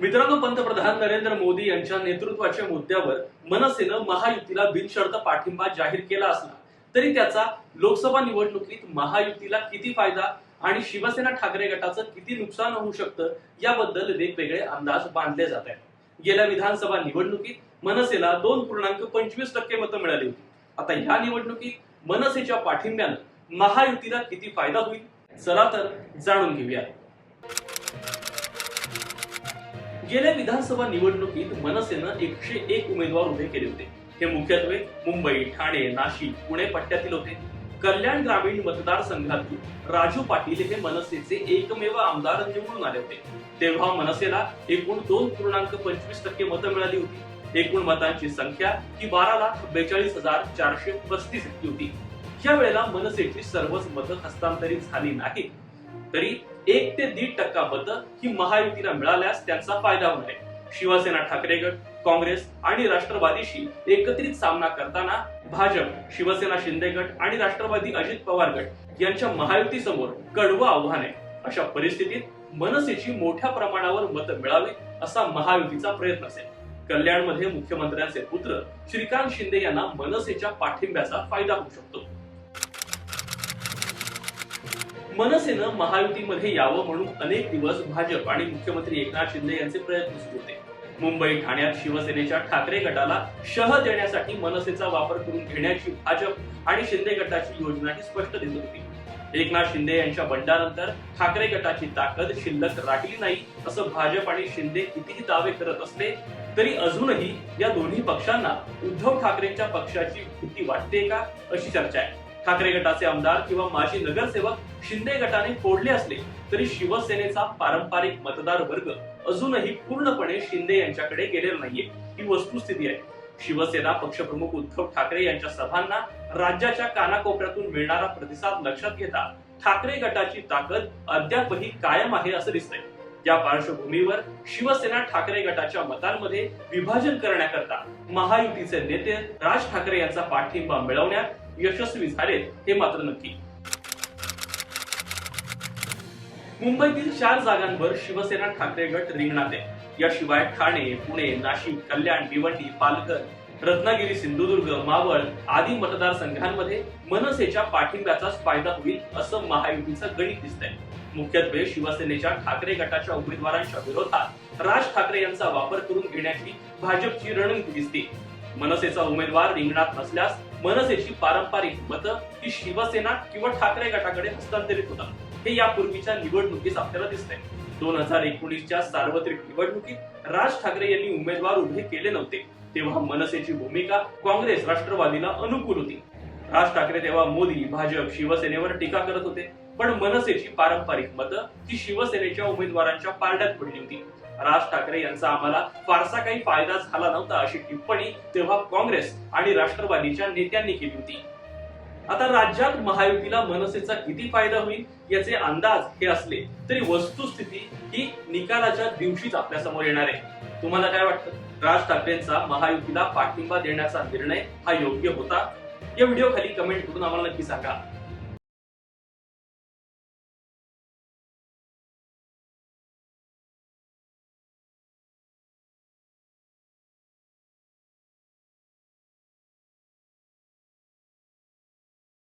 मित्रांनो पंतप्रधान नरेंद्र मोदी यांच्या नेतृत्वाच्या मुद्द्यावर मनसेनं महायुतीला बिनशर्त पाठिंबा जाहीर केला असला तरी त्याचा लोकसभा निवडणुकीत महायुतीला किती फायदा आणि शिवसेना ठाकरे गटाचं किती नुकसान होऊ शकतं याबद्दल वेगवेगळे अंदाज बांधले जात आहेत. गेल्या विधानसभा निवडणुकीत मनसेला दोन पूर्णांक पंचवीस टक्के मतं मिळाली होती. आता ह्या निवडणुकीत मनसेच्या पाठिंब्यानं महायुतीला किती फायदा होईल? चला तर जाणून घेऊया. गेल्या विधानसभा निवडणुकीत मनसेनं एकशे एक उमेदवार उभे केले होते. हे मुख्यत्वे मुंबई ठाणे नाशिक पुणे पट्ट्यातील होते. कल्याण ग्रामीण मतदारसंघातून राजू पाटील हे मनसेचे एकमेव आमदार निवडून आले होते. तेव्हा मनसेला एकूण दोन पूर्णांक पंचवीस टक्के मतं मिळाली होती. एकूण मतांची संख्या ही बारा लाख बेचाळीस हजार चारशे पस्तीस इतकी होती. या वेळेला मनसेची सर्वच मतं हस्तांतरित झाली नाहीत. तरी एक ते दीड टक्का मतं ही महायुतीला मिळाल्यास त्यांचा फायदा होणार आहे. शिवसेना ठाकरे गट काँग्रेस आणि राष्ट्रवादीशी एकत्रित सामना करताना भाजप शिवसेना शिंदे गट आणि राष्ट्रवादी अजित पवार गट यांच्या महायुती समोर कडवं आव्हान आहे. अशा परिस्थितीत मनसेची मोठ्या प्रमाणावर मतं मिळावी असा महायुतीचा प्रयत्न असेल. कल्याणमध्ये मुख्यमंत्र्यांचे पुत्र श्रीकांत शिंदे यांना मनसेच्या पाठिंब्याचा फायदा होऊ शकतो. मनसेनं महायुतीमध्ये यावं म्हणून अनेक दिवस भाजप आणि मुख्यमंत्री एकनाथ शिंदे यांचे प्रयत्न सुरू होते. मुंबई ठाण्यात शिवसेनेच्या ठाकरे गटाला शह देण्यासाठी मनसेचा वापर करून घेण्याची भाजप आणि शिंदे गटाची योजना ही स्पष्ट दिसत होती. एकनाथ शिंदे यांच्या बंडानंतर ठाकरे गटाची ताकद शिल्लक राहिली नाही असं भाजप आणि शिंदे कितीही दावे करत असले तरी अजूनही या दोन्ही पक्षांना उद्धव ठाकरेंच्या पक्षाची भीती वाटते का अशी चर्चा आहे. ठाकरे गटाचे आमदार किंवा माजी नगरसेवक शिंदे गटाने फोडले असले तरी शिवसेनेचा पारंपरिक मतदार वर्ग अजूनही पूर्णपणे शिंदे यांच्याकडे गेलेला नाहीये. ही वस्तुस्थिती आहे. शिवसेना पक्षप्रमुख उद्धव ठाकरे यांच्या सभांना राज्याच्या कानाकोपऱ्यातून मिळणारा प्रतिसाद लक्षात घेता ठाकरे गटाची ताकद अद्यापही कायम आहे असं दिसतंय. या पार्श्वभूमीवर शिवसेना ठाकरे गटाच्या मतांमध्ये विभाजन करण्याकरता महायुतीचे नेते राज ठाकरे यांचा पाठिंबा मिळवण्यात यशस्वी झालेत हे मात्र नक्की. मुंबईतील चार जागांवर शिवसेना ठाकरे गट रिंगणात आहे. याशिवाय ठाणे पुणे नाशिक कल्याण भिवंडी पालघर रत्नागिरी सिंधुदुर्ग मावळ आदी मतदारसंघांमध्ये मनसेच्या पाठिंब्याचाच फायदा होईल असं महायुतीचं गणित दिसतंय. मुख्यत्वे शिवसेनेच्या ठाकरे गटाच्या उमेदवारांच्या विरोधात राज ठाकरे यांचा वापर करून घेण्याची भाजपची रणनीती दिसते. मनसेचा उमेदवार रिंगणात नसल्यास मनसेची पारंपरिक मतं ही शिवसेना किंवा ठाकरे गटाकडे हस्तांतरित होतात. हे यापूर्वीच्या निवडणुकीस आपल्याला दिसतंय. दोन हजार एकोणीसच्या सार्वत्रिक निवडणुकीत राज ठाकरे यांनी उमेदवार उभे केले नव्हते. तेव्हा मनसेची भूमिका काँग्रेस राष्ट्रवादीला अनुकूल होती. राज ठाकरे तेव्हा मोदी भाजप शिवसेनेवर टीका करत होते. पण मनसेची पारंपरिक मतं ही शिवसेनेच्या उमेदवारांच्या पारड्यात पडली होती. राज ठाकरे यांचा आम्हाला फारसा काही फायदा झाला नव्हता अशी टिप्पणी तेव्हा काँग्रेस आणि राष्ट्रवादीच्या नेत्यांनी केली होती. आता राज्यात महायुतीला मनसेचा किती फायदा होईल याचे अंदाज हे असले तरी वस्तुस्थिती ही निकालाच्या दिवशीच आपल्यासमोर येणार आहे. तुम्हाला काय वाटतं? राज ठाकरेंचा महायुतीला पाठिंबा देण्याचा निर्णय हा योग्य होता? या व्हिडिओ खाली कमेंट करून आम्हाला नक्की सांगा.